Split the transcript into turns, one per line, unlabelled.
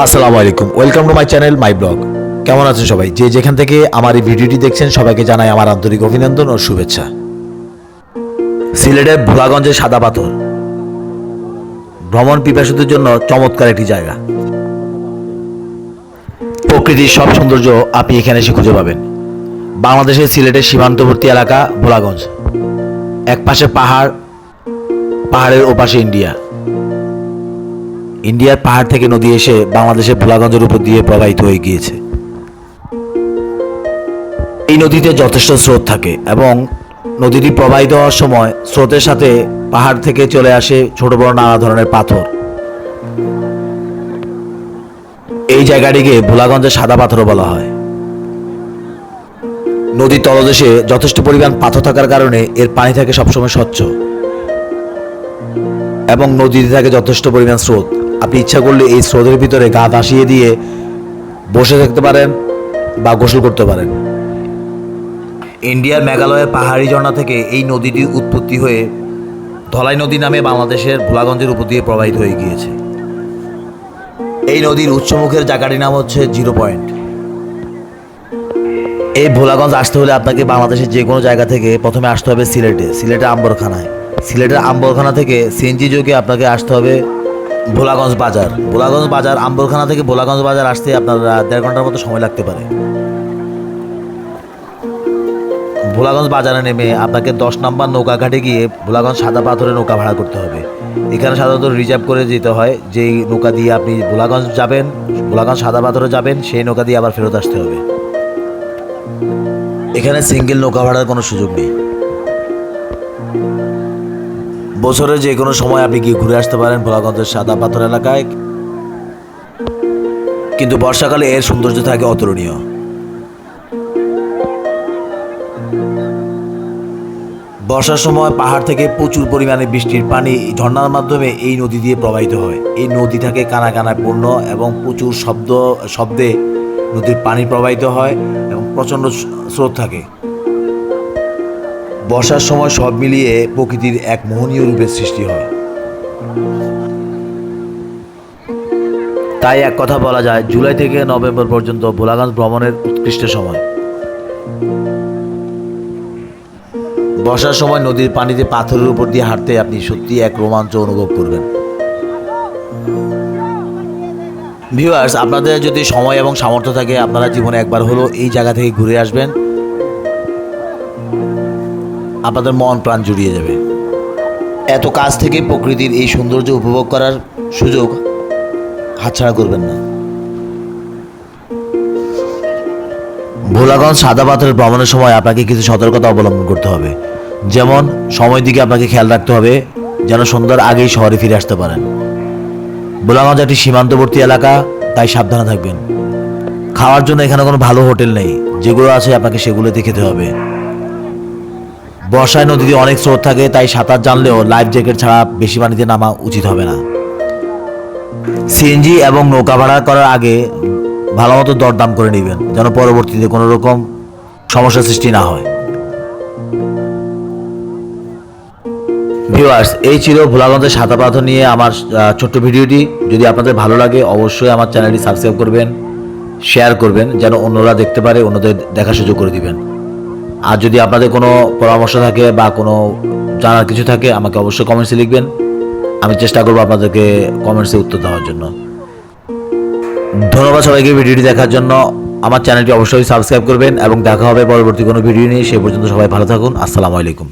আসসালামু আলাইকুম। Welcome to my channel my blog কেমন আছেন সবাই? যে যেখান থেকে আমার এই ভিডিওটি দেখছেন, সবাইকে জানাই আমার আন্তরিক অভিনন্দন ও শুভেচ্ছা। সিলেটের ভোলাগঞ্জের সাদা পাথর। ভ্রমণ পিপাসুদের জন্য চমৎকার একটি জায়গা। প্রকৃতির সব সৌন্দর্য আপনি এখানে এসে খুঁজে পাবেন। বাংলাদেশের সিলেটের সীমান্তবর্তী এলাকা ভোলাগঞ্জ। এক পাশে পাহাড়, পাহাড়ের ওপাশে ইন্ডিয়া। ইন্ডিয়ার পাহাড় থেকে নদী এসে বাংলাদেশের ভোলাগঞ্জের উপর দিয়ে প্রবাহিত হয়ে গিয়েছে। এই নদীতে যথেষ্ট স্রোত থাকে এবং নদীটি প্রবাহিত হওয়ার সময় স্রোতের সাথে পাহাড় থেকে চলে আসে ছোট বড় নানা ধরনের পাথর। এই জায়গাটিকে ভোলাগঞ্জের সাদা পাথরও বলা হয়। নদীর তলদেশে যথেষ্ট পরিমাণ পাথর থাকার কারণে এর পানি থাকে সবসময় স্বচ্ছ। এবং নদীতে থাকে যথেষ্ট পরিমাণ স্রোত। আপনি ইচ্ছা করলে এই স্রোতের ভিতরে গা ভাসিয়ে দিয়ে বসে থাকতে পারেন বা গোসল করতে পারেন। ইন্ডিয়ার মেঘালয়ের পাহাড়ি ঝর্ণা থেকে এই নদীটির উৎপত্তি হয়ে ধলাই নদী নামে বাংলাদেশের ভোলাগঞ্জের উপর দিয়ে প্রবাহিত হয়ে গিয়েছে। এই নদীর উৎসমুখের জায়গাটির নাম হচ্ছে জিরো পয়েন্ট। এই ভোলাগঞ্জ আসতে হলে আপনাকে বাংলাদেশের যে কোনো জায়গা থেকে প্রথমে আসতে হবে সিলেটে। সিলেটে আম্বরখানায়। সিলেটের আম্বরখানা থেকে সিএনজি যোগে আপনাকে আসতে হবে ভোলাগঞ্জ বাজার। ভোলাগঞ্জ বাজার, আম্বরখানা থেকে ভোলাগঞ্জ বাজার আসতে আপনার দেড় ঘণ্টার মতো সময় লাগতে পারে। ভোলাগঞ্জ বাজারে নেমে আপনাকে দশ নম্বর নৌকা ঘাটে গিয়ে ভোলাগঞ্জ সাদা পাথরে নৌকা ভাড়া করতে হবে। এখানে সাধারণত রিজার্ভ করে যেতে হয়, যেই নৌকা দিয়ে আপনি ভোলাগঞ্জ যাবেন, ভোলাগঞ্জ সাদা পাথরে যাবেন, সেই নৌকা দিয়ে আবার ফেরত আসতে হবে। এখানে সিঙ্গেল নৌকা ভাড়ার কোনো সুযোগ নেই। বছরের যে কোনো সময় আপনি গিয়ে ঘুরে আসতে পারেন ভোলাগঞ্জের সাদা পাথর এলাকায়? কিন্তু বর্ষাকালে এর সৌন্দর্য থাকে অতুলনীয়। বর্ষার সময় পাহাড় থেকে প্রচুর পরিমাণে বৃষ্টির পানি ঝর্ণার মাধ্যমে এই নদী দিয়ে প্রবাহিত হয়। এই নদী থাকে কানা কানায় পূর্ণ এবং প্রচুর শব্দ, শব্দে নদীর পানি প্রবাহিত হয় এবং প্রচণ্ড স্রোত থাকে। বর্ষার সময় সব মিলিয়ে প্রকৃতির এক মোহনীয় রূপের সৃষ্টি হয়। তাই এক কথা বলা যায়, জুলাই থেকে নভেম্বর পর্যন্ত ভোলাগঞ্জ ভ্রমণের উৎকৃষ্ট সময়। বর্ষার সময় নদীর পানিতে পাথরের উপর দিয়ে হাঁটতে আপনি সত্যি এক রোমাঞ্চ অনুভব করবেন। ভিউয়ার্স আপনাদের যদি সময় এবং সামর্থ্য থাকে, আপনারা জীবনে একবার হলো এই জায়গা থেকে ঘুরে আসবেন। আপনাদের মন প্রাণ জুড়িয়ে যাবে। এত কাছ থেকে প্রকৃতির এই সৌন্দর্য উপভোগ করার সুযোগ হাতছাড়া করবেন না। ভোলাগঞ্জ সাদা পাথরের ভ্রমণের সময় আপনাকে কিছু সতর্কতা অবলম্বন করতে হবে। যেমন সময় দিকে আপনাকে খেয়াল রাখতে হবে, যেন সন্ধ্যার আগেই শহরে ফিরে আসতে পারেন। ভোলাগঞ্জ একটি সীমান্তবর্তী এলাকা, তাই সাবধানে থাকবেন। খাওয়ার জন্য এখানে কোনো ভালো হোটেল নেই। যেগুলো আছে আপনাকে সেগুলোতে খেতে হবে। বর্ষায় নদীতে অনেক স্রোত থাকে, তাই সাঁতার জানলেও লাইফ জ্যাকেট ছাড়া বেশি পানিতে নামা উচিত হবে না। সিএনজি এবং নৌকা ভাড়া করার আগে ভালো মতো দরদাম করে নেবেন, যেন পরবর্তীতে কোনো রকম সমস্যার সৃষ্টি না হয়। ভিউয়ার্স এই ছিল ভোলাগঞ্জের সাদা পাথর নিয়ে আমার ছোট্ট ভিডিওটি। যদি আপনাদের ভালো লাগে, অবশ্যই আমার চ্যানেলটি সাবস্ক্রাইব করবেন শেয়ার করবেন, যেন অন্যরা দেখতে পারে, অন্যদের দেখার সুযোগ করে দিবেন। আর যদি আপনাদের কোনো পরামর্শ থাকে বা কোনো জানার কিছু থাকে, আমাকে অবশ্যই কমেন্টসে লিখবেন। আমি চেষ্টা করব আপনাদেরকে কমেন্টসে উত্তর দেওয়ার জন্য। ধন্যবাদ সবাইকে ভিডিওটি দেখার জন্য। আমার চ্যানেলটি অবশ্যই সাবস্ক্রাইব করবেন এবং দেখা হবে পরবর্তী কোনো ভিডিও নিয়ে। সেই পর্যন্ত সবাই ভালো থাকুন। আসসালামু আলাইকুম।